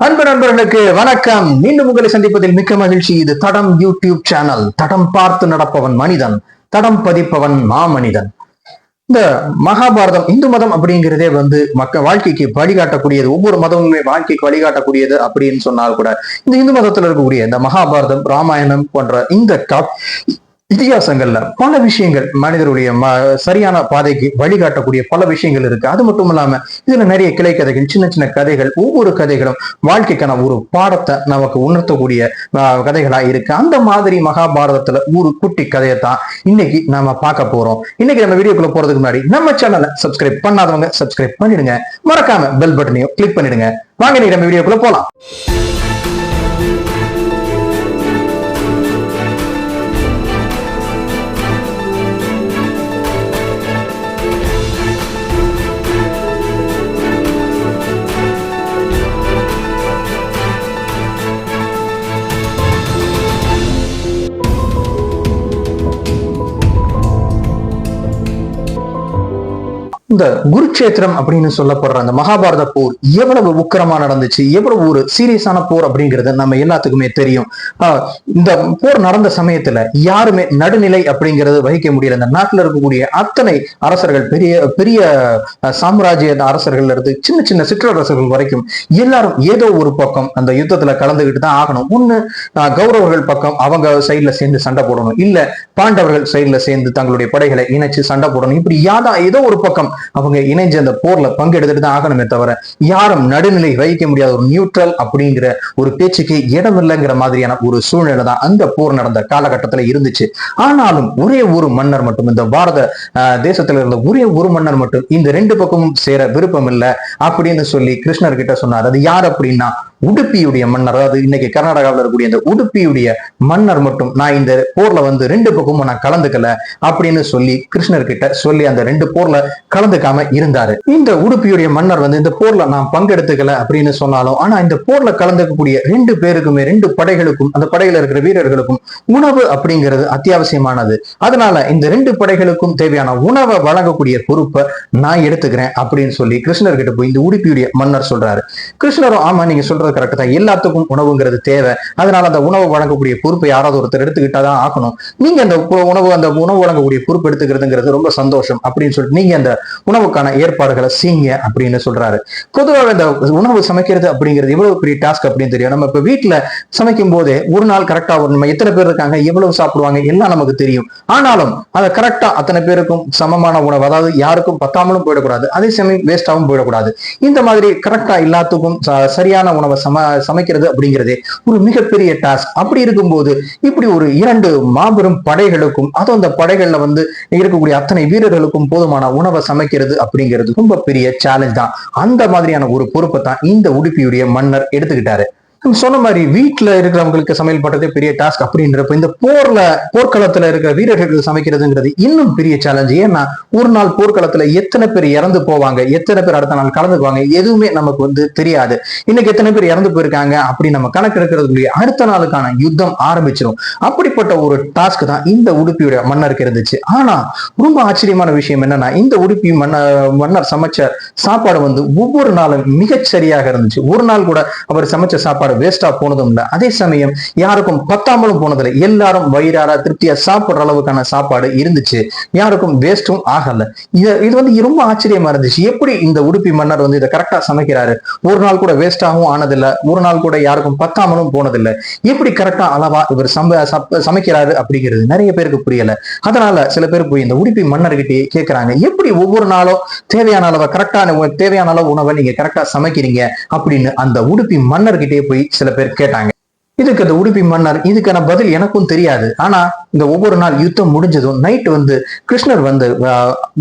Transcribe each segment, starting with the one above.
அன்பு நண்பர்களுக்கு வணக்கம். மீண்டும் உங்களை சந்திப்பதில் மிக்க மகிழ்ச்சி. இது தடம் யூடியூப் சேனல். தடம் பார்த்து நடப்பவன் மனிதன். தடம் பதிப்பவன் மாமனிதன். இந்த மகாபாரதம் இந்து மதம் அப்படிங்கிறதே வந்து மக்க வாழ்க்கைக்கு வழிகாட்டக்கூடியது ஒவ்வொரு மதமுமே வாழ்க்கைக்கு வழிகாட்டக்கூடியது அப்படின்னு சொன்னால் கூட இந்த இந்து மதத்துல இருக்கக்கூடிய இந்த மகாபாரதம் ராமாயணம் போன்ற இந்த இதிகாசங்கள்ல பல விஷயங்கள் மனிதருடைய சரியான பாதைக்கு வழிகாட்டக்கூடிய பல விஷயங்கள் இருக்கு. அது மட்டும் இல்லாம இதுல நிறைய கிளை கதைகள் சின்ன சின்ன கதைகள் ஒவ்வொரு கதைகளும் வாழ்க்கைக்கான ஒரு பாடத்தை நமக்கு உணர்த்தக்கூடிய ஆஹ், கதைகளா இருக்கு. அந்த மாதிரி மகாபாரதத்துல ஒரு குட்டி கதையை தான் இன்னைக்கு நாம பார்க்க போறோம். இன்னைக்கு நம்ம வீடியோக்குள்ள போறதுக்கு முன்னாடி நம்ம சேனலை சப்ஸ்கிரைப் பண்ணாதவங்க சப்ஸ்கிரைப் பண்ணிடுங்க. மறக்காம பெல் பட்டனையும் கிளிக் பண்ணிடுங்க. வாங்க இன்னைக்கு நம்ம வீடியோக்குள்ள போலாம். இந்த குருக்ஷேத்திரம் அப்படின்னு சொல்லப்படுற அந்த மகாபாரத போர் எவ்வளவு உக்கிரமா நடந்துச்சு? எவ்வளவு ஒரு சீரியஸான போர் அப்படிங்கிறது நம்ம எல்லாத்துக்குமே தெரியும். ஆஹ் இந்த போர் நடந்த சமயத்துல யாருமே நடுநிலை அப்படிங்கிறது வகிக்க முடியல. இந்த நாட்டுல இருக்கக்கூடிய அத்தனை அரசர்கள் பெரிய பெரிய சாம்ராஜ்ய அரசர்கள் இருந்து சின்ன சின்ன சிற்றரசர்கள் வரைக்கும் எல்லாரும் ஏதோ ஒரு பக்கம் அந்த யுத்தத்துல கலந்துகிட்டு தான் ஆகணும். ஒண்ணு கௌரவர்கள் பக்கம் அவங்க சைடுல சேர்ந்து சண்டை போடணும். இல்ல பாண்டவர்கள் சைடுல சேர்ந்து தங்களுடைய படைகளை இணைச்சு சண்டை போடணும். இப்படி யாதா ஏதோ ஒரு பக்கம் அவங்க இணைஞ்சு அந்த போர்ல பங்கெடுத்துட்டு தான் ஆகணுமே தவிர யாரும் நடுநிலை வகிக்க முடியாத ஒரு நியூட்ரல் அப்படிங்கிற ஒரு பேச்சுக்கு இடம் இல்லைங்கிற மாதிரியான ஒரு சூழ்நிலை தான் அந்த போர் நடந்த காலகட்டத்துல இருந்துச்சு. ஆனாலும் ஒரே ஒரு மன்னர் மட்டும் இந்த பாரத ஆஹ், தேசத்துல இருந்த ஒரே ஒரு மன்னர் மட்டும் இந்த ரெண்டு பக்கமும் சேர விருப்பம் இல்லை அப்படின்னு சொல்லி கிருஷ்ணர் கிட்ட சொன்னார். அது யார் அப்படின்னா உடுப்பியுடைய மன்னர் அதாவது இன்னைக்கு கர்நாடகாவில் இருக்கக்கூடிய இந்த உடுப்பியுடைய மன்னர் மட்டும் நான் இந்த போர்ல வந்து ரெண்டு பக்கமும் நான் கலந்துக்கல அப்படின்னு சொல்லி கிருஷ்ணர் கிட்ட சொல்லி அந்த ரெண்டு போர்ல கலந்துக்காம இருந்தாரு. இந்த உடுப்பியுடைய மன்னர் வந்து இந்த போர்ல நான் பங்கெடுத்துக்கல அப்படின்னு சொன்னாலும் ஆனா இந்த போர்ல கலந்துக்கக்கூடிய ரெண்டு பேருக்குமே ரெண்டு படைகளுக்கும் அந்த படையில இருக்கிற வீரர்களுக்கும் உணவு அப்படிங்கிறது அத்தியாவசியமானது. அதனால இந்த ரெண்டு படைகளுக்கும் தேவையான உணவை வழங்கக்கூடிய பொறுப்பை நான் எடுத்துக்கிறேன் அப்படின்னு சொல்லி கிருஷ்ணர் கிட்ட போய் இந்த உடுப்பியுடைய மன்னர் சொல்றாரு. கிருஷ்ணரும் ஆமா நீங்க சொல்றது கரெக்ட் தான். எல்லாத்துக்கும் உணவுங்கிறது தேவை. அதனால அந்த உணவு வழங்கக்கூடிய பொறுப்பை யாராவது ஒருத்தர் எடுத்துக்கிட்டா தான் ஆகணும். நீங்க அந்த உணவு அந்த உணவு வழங்கக்கூடிய பொறுப்பு எடுத்துக்கிறதுங்கிறது ரொம்ப சந்தோஷம் அப்படின்னு சொல்லிட்டு நீங்க அந்த உணவுக்கான ஏற்பாடுகளை செய்யுங்க அப்படின்னு சொல்றாரு. பொதுவாக இந்த உணவு சமைக்கிறது அப்படிங்கிறது எவ்வளவு பெரிய டாஸ்க் அப்படின்னு தெரியும். நம்ம இப்ப வீட்டுல சமைக்கும் போதே ஒரு நாள் கரெக்டா வரும் நம்ம எத்தனை பேர் இருக்காங்க எவ்வளவு சாப்பிடுவாங்க எல்லாம் நமக்கு தெரியும். ஆனாலும் அதை கரெக்டா அத்தனை பேருக்கும் சமமான உணவு அதாவது யாருக்கும் பத்தாமலும் போயிடக்கூடாது. அதே சமயம் வேஸ்டாவும் போயிடக்கூடாது. இந்த மாதிரி கரெக்டா எல்லாத்துக்கும் சரியான உணவை சம சமைக்கிறது அப்படிங்கிறது ஒரு மிகப்பெரிய டாஸ்க் அப்படி இருக்கும்போது இப்படி ஒரு இரண்டு மாபெரும் படைகளுக்கும் அதுவும் அந்த படைகள்ல வந்து இருக்கக்கூடிய அத்தனை வீரர்களுக்கும் போதுமான உணவை சமைக்கிறது அப்படிங்கிறது ரொம்ப பெரிய சேலஞ்ச் தான். அந்த மாதிரியான ஒரு பொறுப்பை தான் இந்த உடுப்பியுடைய மன்னர் எடுத்துக்கிட்டாரு. சொன்ன மாதிரி வீட்டில் இருக்கிறவங்களுக்கு சமையல் பண்றதே பெரிய டாஸ்க் அப்படின்றப்ப இந்த போர்ல போர்க்களத்துல இருக்கிற வீரர்கள் சமைக்கிறதுங்கிறது இன்னும் பெரிய சேலஞ்ச் ஏன்னா ஒரு நாள் போர்க்களத்துல எத்தனை பேர் இறந்து போவாங்க? எத்தனை பேர் அடுத்த நாள் கலந்துக்குவாங்க? எதுவுமே நமக்கு வந்து தெரியாது. இன்னைக்கு எத்தனை பேர் இறந்து போயிருக்காங்க? அப்படி நம்ம கணக்கு எடுக்கிறதுக்குள்ளேயே அடுத்த நாளுக்கான யுத்தம் ஆரம்பிச்சிடும் அப்படிப்பட்ட ஒரு டாஸ்க் தான் இந்த உடுப்பியுடைய மன்னருக்கு இருந்துச்சு. ஆனா ரொம்ப ஆச்சரியமான விஷயம் என்னன்னா இந்த உடுப்பி மன்ன மன்னர் சமைச்ச சாப்பாடு வந்து ஒவ்வொரு நாளும் மிகச்சரியாக இருந்துச்சு. ஒரு நாள் கூட அவர் சமைச்ச சாப்பாடு வேஸ்டா போனதும் இல்லை. அதே சமயம் யாருக்கும் பத்தாமலும் போனதில்லை. எல்லாரும் வயிறார திருப்தியா சாப்பிடுற அளவுக்கான சாப்பாடு இருந்துச்சு. யாருக்கும் வேஸ்டும் ஆகல. இது வந்து ரொம்ப ஆச்சரியமா இருந்துச்சு. எப்படி இந்த உடுப்பி மன்னர் வந்து இதை கரெக்டா சமைக்கிறாரு? ஒரு நாள் கூட வேஸ்டாகவும் ஆனதில்லை. ஒரு நாள் கூட யாருக்கும் பத்தாமலும் போனதில்லை. எப்படி கரெக்டா அளவா இவர் சம்ப சமைக்கிறாரு அப்படிங்கிறது நிறைய பேருக்கு புரியல. அதனால சில பேர் போய் இந்த உடுப்பி மன்னர்கிட்டயே கேட்கிறாங்க எப்படி ஒவ்வொரு நாளும் தேவையான அளவை கரெக்டான தேவையான அளவு உணவை நீங்க கரெக்டா சமைக்கிறீங்க அப்படின்னு அந்த உடுப்பி மன்னர்கிட்டயே போய் சில பேர் கேட்டாங்க. இதுக்கு அந்த உடுப்பி மன்னர் இதுக்கான பதில் எனக்கும் தெரியாது. ஆனா இந்த ஒவ்வொரு நாள் யுத்தம் முடிஞ்சதும் நைட்டு வந்து கிருஷ்ணர் வந்து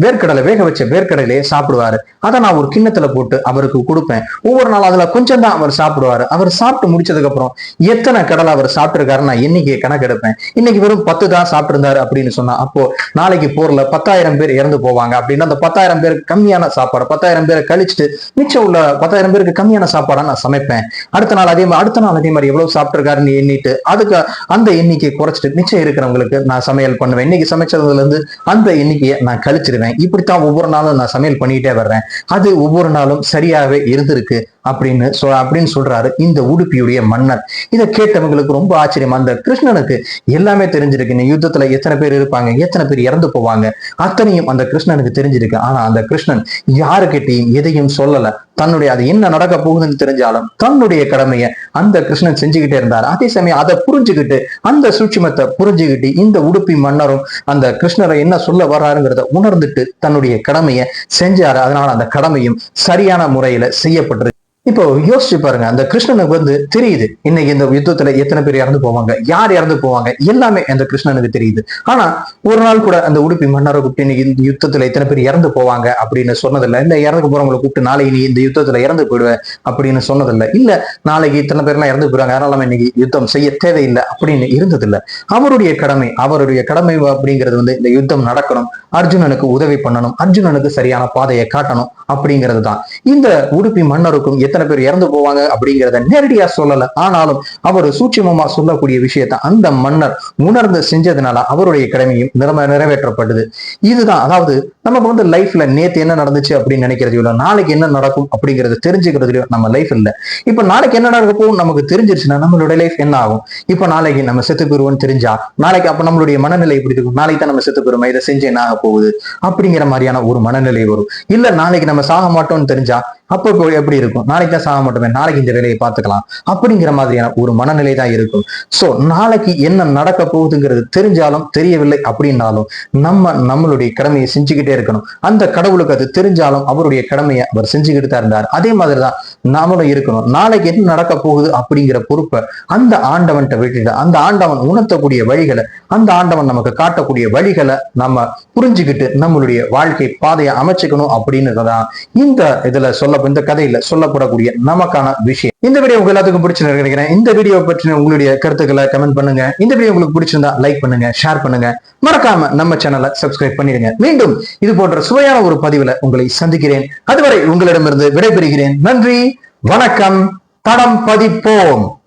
வேர்க்கடலை வேக வச்ச வேர்க்கடலையே சாப்பிடுவாரு. அதை நான் ஒரு கிண்ணத்துல போட்டு அவருக்கு கொடுப்பேன். ஒவ்வொரு நாள் அதுல கொஞ்சம் தான் அவர் சாப்பிடுவாரு. அவர் சாப்பிட்டு முடிச்சதுக்கு அப்புறம் எத்தனை கடலை அவர் சாப்பிட்டிருக்காரு நான் எண்ணிக்கை கணக்கெடுப்பேன். இன்னைக்கு வெறும் பத்து தான் சாப்பிட்டிருந்தாரு அப்படின்னு சொன்னா அப்போ நாளைக்கு போர்ல பத்தாயிரம் பேர் இறந்து போவாங்க அப்படின்னா. அந்த பத்தாயிரம் பேருக்கு கம்மியான சாப்பாடு பத்தாயிரம் பேரை கழிச்சுட்டு மிச்சம் உள்ள பத்தாயிரம் பேருக்கு கம்மியான சாப்பாடா நான் சமைப்பேன். அடுத்த நாள் அதே மாதிரி அடுத்த நாள் அதே மாதிரி எவ்வளவு சாப்பிட்டிருக்காருன்னு எண்ணிட்டு அதுக்கு அந்த எண்ணிக்கை குறைச்சிட்டு மிச்சம் இருக்கிறவங்களுக்கு நான் சமையல் பண்ணுவேன். இன்னைக்கு சமைச்சதுலேருந்து அந்த எண்ணிக்கையை நான் கழிச்சிருவேன். இப்படித்தான் ஒவ்வொரு நாளும் நான் சமையல் பண்ணிக்கிட்டே வர்றேன். அது ஒவ்வொரு நாளும் சரியாகவே இருந்திருக்கு. அப்படின்னு சொ அப்படின்னு சொல்றாரு இந்த உடுப்பியுடைய மன்னர். இதை கேட்டவங்களுக்கு ரொம்ப ஆச்சரியம் அந்த கிருஷ்ணனுக்கு எல்லாமே தெரிஞ்சிருக்கு. இந்த யுத்தத்துல எத்தனை பேர் இருப்பாங்க எத்தனை பேர் இறந்து போவாங்க அத்தனையும் அந்த கிருஷ்ணனுக்கு தெரிஞ்சிருக்கு. ஆனா அந்த கிருஷ்ணன் யாருக்கிட்டையும் எதையும் சொல்லல. தன்னுடைய அது என்ன நடக்க போகுதுன்னு தெரிஞ்சாலும் தன்னுடைய கடமையை அந்த கிருஷ்ணன் செஞ்சுக்கிட்டே இருந்தார். அதே சமயம் அதை புரிஞ்சுக்கிட்டு அந்த சூட்சிமத்தை புரிஞ்சுக்கிட்டு இந்த உடுப்பி மன்னரும் அந்த கிருஷ்ணரை என்ன சொல்ல வர்றாருங்கிறத உணர்ந்துட்டு தன்னுடைய கடமையை செஞ்சாரு. அதனால அந்த கடமையும் சரியான முறையில செய்யப்பட்டிருக்கு. இப்போ யோசிச்சு பாருங்க அந்த கிருஷ்ணனுக்கு வந்து தெரியுது இன்னைக்கு இந்த யுத்தத்துல எத்தனை பேர் இறந்து போவாங்க யார் இறந்து போவாங்க எல்லாமே அந்த கிருஷ்ணனுக்கு தெரியுது. ஆனா ஒரு நாள் கூட அந்த உடுப்பி மன்னரை கூப்பிட்டு இன்னைக்கு இந்த யுத்தத்துல எத்தனை பேர் இறந்து போவாங்க அப்படின்னு சொன்னதில்லை. இந்த இறந்து போறவங்களை கூப்பிட்டு நாளைக்கு நீ இந்த யுத்தத்துல இறந்து போயிடுவேன் அப்படின்னு சொன்னதில்லை. இல்ல நாளைக்கு இத்தனை பேர்லாம் இறந்து போயிடுவாங்க அதனால நம்ம இன்னைக்கு யுத்தம் செய்ய தேவையில்லை அப்படின்னு இருந்ததில்லை. அவருடைய கடமை அவருடைய கடமை அப்படிங்கிறது வந்து இந்த யுத்தம் நடக்கணும் அர்ஜுனனுக்கு உதவி பண்ணணும் அர்ஜுனனுக்கு சரியான பாதையை காட்டணும் அப்படிங்கிறது தான் இந்த உடுப்பி மன்னருக்கும் எத்தனை பேர் இறந்து போவாங்க அப்படிங்கிறத நேரடியா சொல்லல. ஆனாலும் அவர் சூட்சமமா சொல்லக்கூடிய விஷயத்த அந்த மன்னர் உணர்ந்து செஞ்சதுனால அவருடைய கடமையும் நிறம நிறைவேற்றப்பட்டது. இதுதான் அதாவது நமக்கு வந்து லைஃப்ல நேத்து என்ன நடந்துச்சு அப்படின்னு நினைக்கிறது இல்லை நாளைக்கு என்ன நடக்கும் அப்படிங்கறது தெரிஞ்சுக்கிறதுலயும் நம்ம லைஃப் இல்ல. இப்ப நாளைக்கு என்ன நடக்கும் நமக்கு தெரிஞ்சிருச்சுன்னா நம்மளுடைய லைஃப் என்ன ஆகும்? இப்ப நாளைக்கு நம்ம செத்து போயிருவோம்னு தெரிஞ்சா நாளைக்கு அப்ப நம்மளுடைய மனநிலை இப்படி இருக்கும்? நாளைக்கு தான் நம்ம செத்து போயிருமா? இதை செஞ்சு என்ன ஆக போகுது? அப்படிங்கிற மாதிரியான ஒரு மனநிலை வரும். இல்ல நாளைக்கு நம்ம சாக மாட்டோம்னு தெரிஞ்சா அப்போ இப்போ எப்படி இருக்கும்? நாளைக்கு தான் சாக மாட்டோமே நாளைக்கு இந்த வேலையை பார்த்துக்கலாம். அப்படிங்கிற மாதிரியான ஒரு மனநிலை தான் இருக்கும். ஸோ நாளைக்கு என்ன நடக்க போகுதுங்கிறது தெரிஞ்சாலும் தெரியவில்லை அப்படின்னாலும் நம்ம நம்மளுடைய கடமையை செஞ்சுக்கிட்டே இருக்கணும். அந்த கடவுளுக்கு அது தெரிஞ்சாலும் அவருடைய கடமையை அவர் செஞ்சுக்கிட்டு தான் இருந்தார். அதே மாதிரி தான் நாமளும் இருக்கணும். நாளைக்கு என்ன நடக்க போகுது அப்படிங்கிற பொறுப்பை அந்த ஆண்டவன்கிட்ட விட்டுட்டு அந்த ஆண்டவன் உணர்த்தக்கூடிய வழிகளை அந்த ஆண்டவன் நமக்கு காட்டக்கூடிய வழிகளை நம்ம புரிஞ்சுக்கிட்டு நம்மளுடைய வாழ்க்கை பாதையை அமைச்சுக்கணும் அப்படின்னு தான் இந்த இதுல சொல்ல இந்த கதையில சொல்லப்படக்கூடிய நமக்கான விஷயம். இந்த வீடியோ உங்க எல்லாத்துக்கும் பிடிச்சிருக்கு நினைக்கிறேன். இந்த வீடியோ பற்றின உங்களுடைய கருத்துக்களை கமெண்ட் பண்ணுங்க. இந்த வீடியோ உங்களுக்கு பிடிச்சிருந்தா லைக் பண்ணுங்க ஷேர் பண்ணுங்க. மறக்காம நம்ம சேனலை சப்ஸ்கிரைப் பண்ணிடுங்க. மீண்டும் இது போன்ற சுவையான ஒரு பதிவுல உங்களை சந்திக்கிறேன். அதுவரை உங்களிடமிருந்து விடைபெறுகிறேன். நன்றி வணக்கம் தடம் பதிப்போம்.